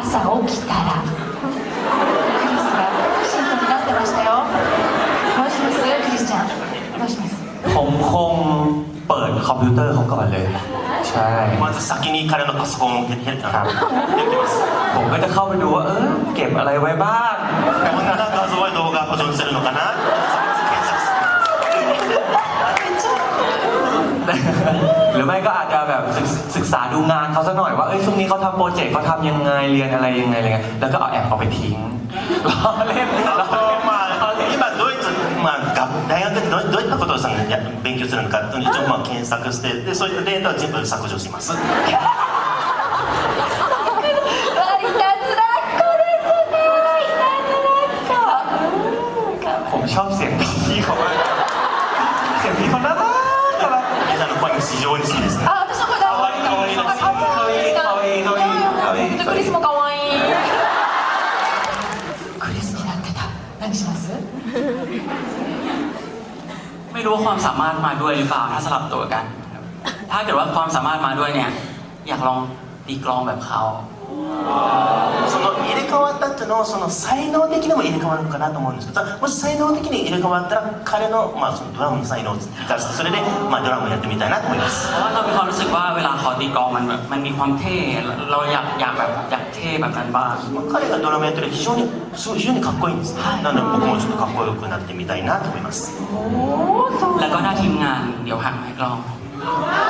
朝起きたらクリスがきちんとなってましたよどうしますクリスちゃんどうします ผมคงเปิดคอมพิวเตอร์เขาก่อนเลย ใช่ まず先に彼のパソコンを開きครับ ます ผมก็จะเข้าไปดูว่า เออเก็บอะไรไว้บ้าง こんな画像や動画保存してるのかな検索 ศึกศึกษาดูงานเขาสักหน่อยว่า เอ้ยช่วงนี้เขาทำโปรเจกต์เขาทำยังไง เรียนอะไรยังไงอะไรเงี้ยแล้วก็เอาแอบเอาไปทิ้ง ล้อเล่นล้อ あ เล่น とまあ今ドイツ、まあ、学大学でどうどういったことをさや勉強するのかっていうのを一応まあ検索してでそういったデータを全部削除します わいたずらっ子ですねいたずらっ子うんかわいい ผมชอบเสียงพี่เขามากเสียงพี่เขาน่ารักน่ารัก みんなの声が非常に好きですねあ、私の ไม่รู้ว่าความสามารถมาด้วยหรือเปล่าถ้าสลับตัวกัน ถ้าเกิดว่าความสามารถมาด้วยเนี่ย อยากลองตีกลองแบบเขา のはその才能的にも入れ替わるのかなと思うんですけどもし才能的に入れ替わったら彼の,、まあそのドラムの才能を生かしてそれで、まあ、ドラムをやってみたいなと思います เพราะว่าเรามีความรู้สึกว่าเวลาเขาตีกลองมันแบบมันมีความเท่ เราอยากอยากแบบอยากเท่แบบนั้นบ้าง まあ彼がドラムやってる非常にすごい非常にかっこいいんです、なので僕もちょっとかっこよくなってみたいなと思いますおお、そう。 แล้วก็หน้าทีมงานเดี๋ยวหักไม้กลอง それでドラムの